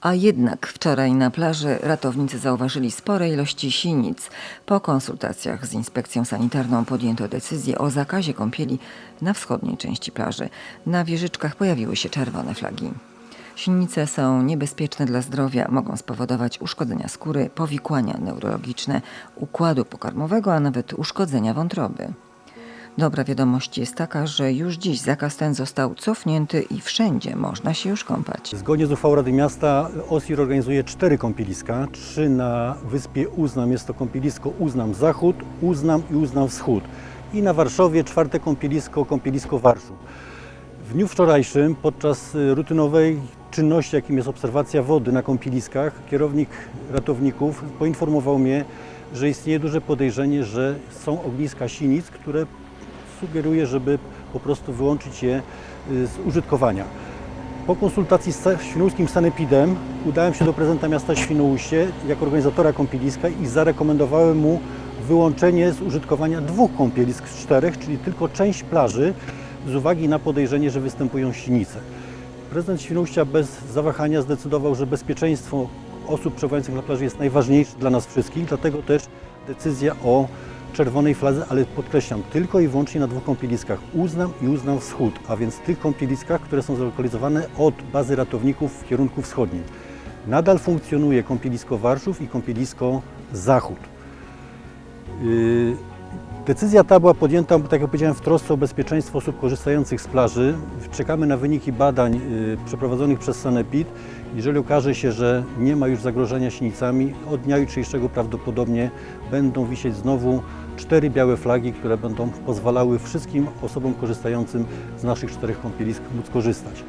A jednak wczoraj na plaży ratownicy zauważyli spore ilości sinic. Po konsultacjach z inspekcją sanitarną podjęto decyzję o zakazie kąpieli na wschodniej części plaży. Na wieżyczkach pojawiły się czerwone flagi. Sinice są niebezpieczne dla zdrowia, mogą spowodować uszkodzenia skóry, powikłania neurologiczne, układu pokarmowego, a nawet uszkodzenia wątroby. Dobra wiadomość jest taka, że już dziś zakaz ten został cofnięty i wszędzie można się już kąpać. Zgodnie z uchwałą Rady Miasta OSIR organizuje cztery kąpieliska. Trzy na wyspie Uznam, jest to kąpielisko Uznam Zachód, Uznam i Uznam Wschód. I na Warszowie czwarte kąpielisko, kąpielisko Warszów. W dniu wczorajszym podczas y, rutynowej czynności, jakim jest obserwacja wody na kąpieliskach, kierownik ratowników poinformował mnie, że istnieje duże podejrzenie, że są ogniska sinic, które sugeruje, żeby po prostu wyłączyć je y, z użytkowania. Po konsultacji z świnoujskim sanepidem udałem się do prezydenta miasta Świnoujście jako organizatora kąpieliska i zarekomendowałem mu wyłączenie z użytkowania dwóch kąpielisk z czterech, czyli tylko część plaży z uwagi na podejrzenie, że występują sinice. Prezydent Świnoujścia bez zawahania zdecydował, że bezpieczeństwo osób przebywających na plaży jest najważniejsze dla nas wszystkich, dlatego też decyzja o czerwonej fladze, ale podkreślam, tylko i wyłącznie na dwóch kąpieliskach, Uznam i Uznam Wschód, a więc tych kąpieliskach, które są zlokalizowane od bazy ratowników w kierunku wschodnim. Nadal funkcjonuje kąpielisko Warszów i kąpielisko Zachód. Yy, Decyzja ta była podjęta, tak jak powiedziałem, w trosce o bezpieczeństwo osób korzystających z plaży. Czekamy na wyniki badań y, przeprowadzonych przez Sanepid. Jeżeli okaże się, że nie ma już zagrożenia sinicami, od dnia jutrzejszego prawdopodobnie będą wisieć znowu cztery białe flagi, które będą pozwalały wszystkim osobom korzystającym z naszych czterech kąpielisk móc korzystać.